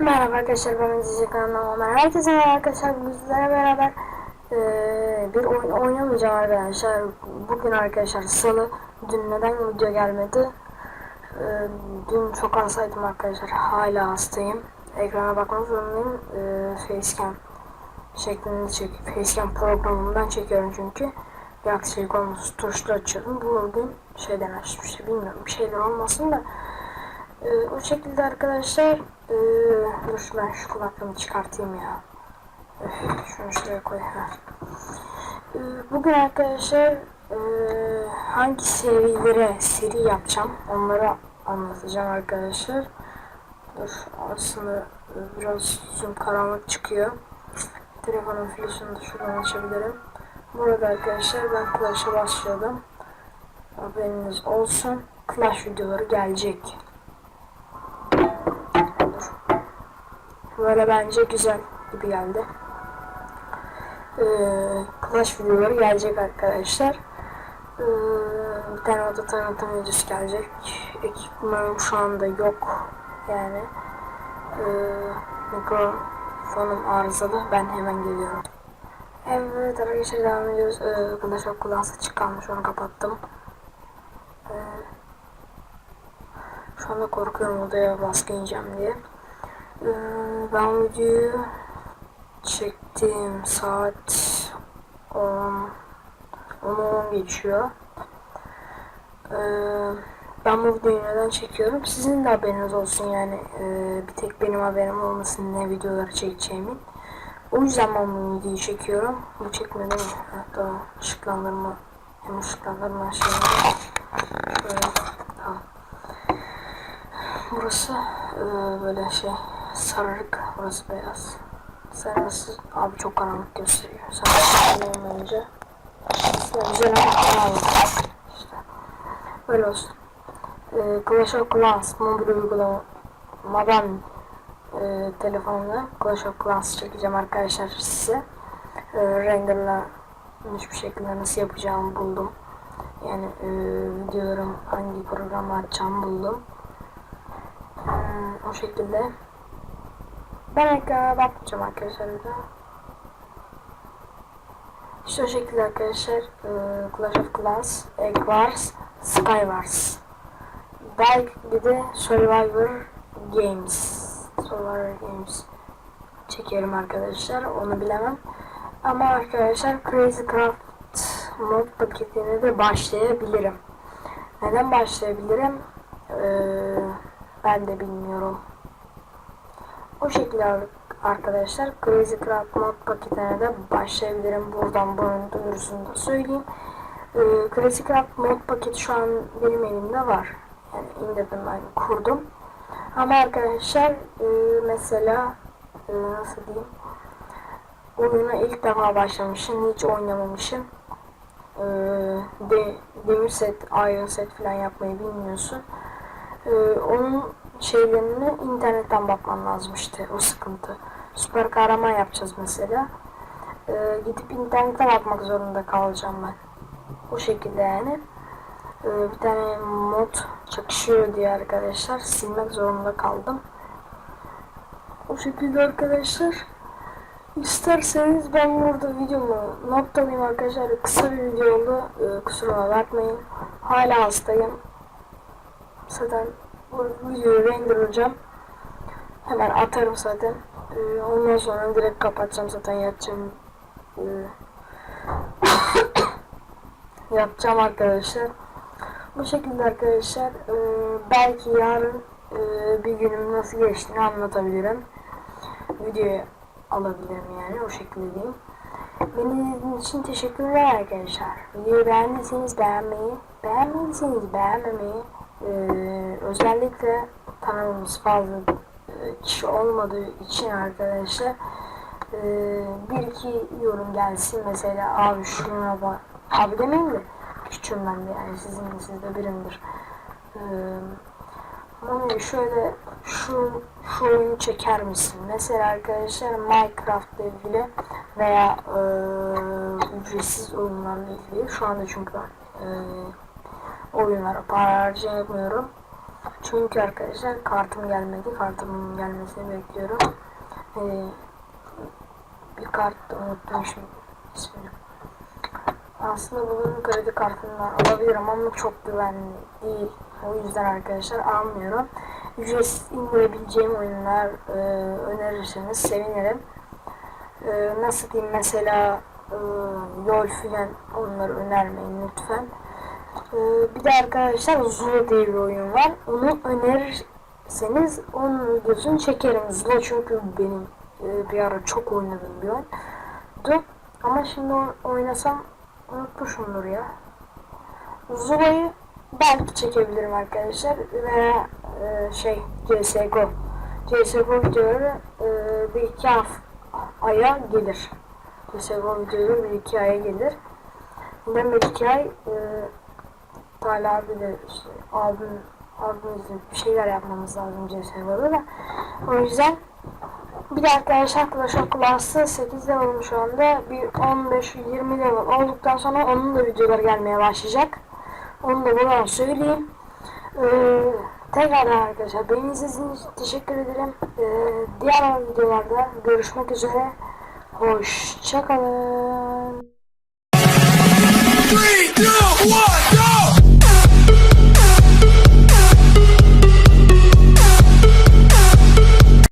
Merhaba arkadaşlar ben Azize kanalıma Ömer. Herkese merhaba arkadaşlar. Bugün sizlerle beraber eee, bir oyun oynamayacağım arkadaşlar. Bugün arkadaşlar salı. Dün neden video gelmedi? Eee, dün çok hastaydım arkadaşlar. Hala hastayım. Ekrana bakmak zorundayım. Eee facecam şeklinde çek facecam programından çekiyorum çünkü. Bir aksilik tuşlu açıyorum. Bugün şeyden açtım işte bilmiyorum bir şeyler olmasın da. Ee, o şekilde arkadaşlar ee, dur ben şu kulaklığımı çıkartayım ya Öf, şunu şuraya koy. Ee, bugün arkadaşlar ee, hangi serilere seri yapacağım onları anlatacağım arkadaşlar dur aslında ee, biraz zoom karanlık çıkıyor telefonun flaşını da şuradan açabilirim burada arkadaşlar ben Clash'a başladım haberiniz olsun Clash videoları gelecek. Böyle bence güzel gibi geldi. Ee, videoları gelecek arkadaşlar. Ee, bir tane oda tanıtım videosu gelecek. Ekipmanım şu anda yok. Yani ee, mikrofonum arızalı. Ben hemen geliyorum. Evet arkadaşlar devam ediyoruz. Ee, Clash of Clans açık kalmış. Onu kapattım. Ee, şu anda korkuyorum odaya baskı yiyeceğim diye. Ee, ben videoyu çektiğim saat 10 10 geçiyor. Ee, ben bu videoyu neden çekiyorum? Sizin de haberiniz olsun yani. Ee, bir tek benim haberim olmasın ne videoları çekeceğimin. O yüzden ben bu videoyu çekiyorum. Bu çekmedi mi? Hatta ışıklandırma hem ışıklandırma şeyini şöyle tamam. Burası e, böyle şey sararık, burası beyaz. Sen nasıl? Abi çok karanlık gösteriyor. Sen olmayınca aslında güzel ama karanlık. İşte böyle olsun. E, Clash of Clans mobil uygulamadan e, telefonla Clash of Clans çekeceğim arkadaşlar size. E, renderlanmış bir şekilde nasıl yapacağımı buldum. Yani e, videolarım hangi programı açacağımı buldum. Hmm, o şekilde. Ben ekrana bakmayacağım arkadaşlar daha. İşte o şekilde arkadaşlar e, Clash of Clans, Egg Wars, Sky Wars. Belki de Survivor Games. Survivor Games çekerim arkadaşlar. Onu bilemem. Ama arkadaşlar Crazy Craft mod paketine de başlayabilirim. Neden başlayabilirim? Ee, ben de bilmiyorum. O şekilde arkadaşlar Crazy Craft mod paketine de başlayabilirim. Buradan bunun duyurusunu da söyleyeyim. Ee, Crazy Craft mod paketi şu an benim elimde var. Yani indirdim ben kurdum. Ama arkadaşlar e, mesela e, nasıl diyeyim oyuna ilk defa başlamışım. Hiç oynamamışım. Ee, de, demir set, iron set falan yapmayı bilmiyorsun. Ee, onun şeylerini internetten bakman lazım işte o sıkıntı. Süper kahraman yapacağız mesela. Ee, gidip internete bakmak zorunda kalacağım ben. O şekilde yani. Ee, bir tane mod çakışıyor diye arkadaşlar silmek zorunda kaldım. O şekilde arkadaşlar. İsterseniz ben burada videomu noktalayayım arkadaşlar. Kısa bir video oldu. Ee, kusuruma bakmayın. Hala hastayım. Zaten bu videoyu renderlayacağım. Hemen atarım zaten. Ee, ondan sonra direkt kapatacağım zaten yatacağım. Ee, yapacağım arkadaşlar. Bu şekilde arkadaşlar e, belki yarın e, bir günüm nasıl geçtiğini anlatabilirim. Videoya alabilirim yani o şekilde diyeyim. Beni izlediğiniz için teşekkürler arkadaşlar. Videoyu beğendiyseniz beğenmeyi, beğenmediyseniz beğenmemeyi, e, özellikle kanalımız fazla e, kişi olmadığı için arkadaşlar e, bir iki yorum gelsin mesela abi şuna bak abi demeyin de küçüğüm ben de yani sizin siz de birimdir. Ee, Mami şöyle şu şu oyunu çeker misin? Mesela arkadaşlar Minecraft ile ilgili veya e, ücretsiz oyunlarla ilgili. Şu anda çünkü ben e, oyunlara para harcayamıyorum. Çünkü arkadaşlar kartım gelmedi. Kartımın gelmesini bekliyorum. E, bir kart unuttum şimdi ismini. Aslında bunun kredi kartından alabilirim ama çok güvenli değil. O yüzden arkadaşlar almıyorum. Ücretsiz indirebileceğim oyunlar e, önerirseniz sevinirim. E, nasıl diyeyim mesela e, LOL filan onları önermeyin lütfen. E, bir de arkadaşlar Zula diye bir oyun var. Onu önerirseniz onun videosunu çekerim. Zula çünkü benim e, bir ara çok oynadığım bir oyundu. Ama şimdi oynasam unutmuşumdur ya. Zula'yı belki çekebilirim arkadaşlar veya e, şey CSGO. CSGO videoları e, bir iki aya gelir. CSGO videoları bir iki aya gelir. Ben bir iki ay e, Talha abi de işte abim abimizle bir şeyler yapmamız lazım CSGO'da da. O yüzden bir de arkadaşlar Clans'ı 8 level şu anda. Bir 15-20 level olduktan sonra onun da videoları gelmeye başlayacak. Onu da buradan söyleyeyim. Ee, tekrardan arkadaşlar beni izlediğiniz için teşekkür ederim. Ee, diğer videolarda görüşmek üzere. Hoşçakalın. Three,